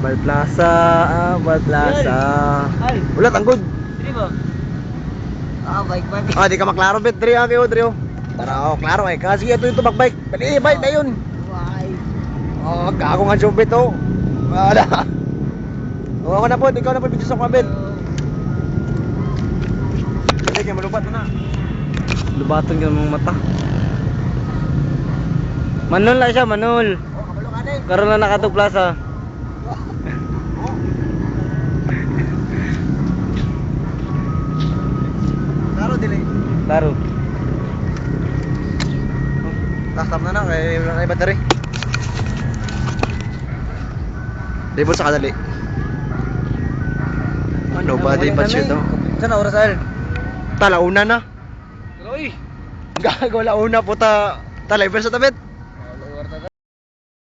Ambal Plaza, Ambal Plaza. Ay. Wala, tanggod. Hindi ba? Ah, bike bike. Ah, di ka maklaro, bet. Dre, ah, kayo, Dre. oh. Tara, oh, klaro eh. Kasi ito yung tubak bike. Dali, bike na yun. Oh, gago nga jump ito. Wala. Oh, ako na po, ikaw na po video sa kabit. Sige, kaya malubat mo na. Lubaton ka ng mata. Manol na siya, Manol. Oh, kabalo ka din. Karoon na nakatog plaza. Klaro dili. Klaro. Tastam na na, kay kay battery. Libot sa kadali. Ano ba di pa siya to? Sana oras al. Talauna na. Uy. Gago launa po ta. Talay sa tabit.